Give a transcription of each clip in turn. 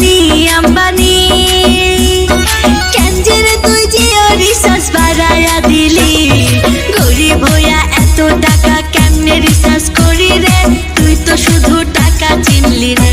আম্বানি আম্বানি। তুই যে রিসার্চ বাড়ায়া দিলি। গরিব হইয়া এত টাকা কেমনে রিসার্চ করি রে তুই তো শুধু টাকা চিনলি রে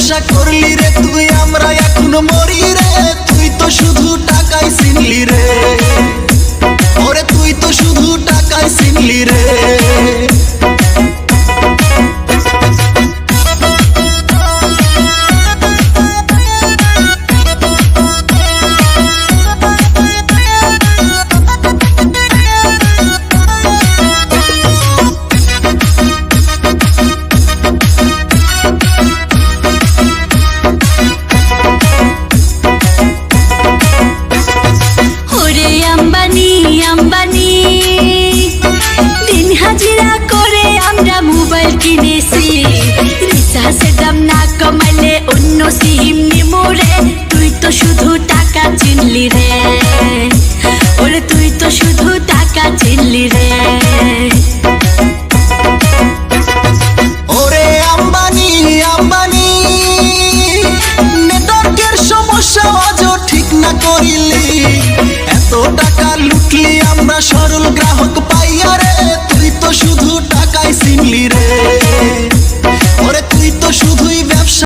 ব্যবসা করলি রে তুই আমরা এখন মরি রে। শুধু টাকা চিনলি রে। ওরে তুই তো শুধু টাকা চিনলি রে। ওরে আম্বানি আম্বানি, নেটওয়ার্কের সমস্যা আজও ঠিক না করিলি। এত টাকা লুটলি আমরা সরল গ্রাহক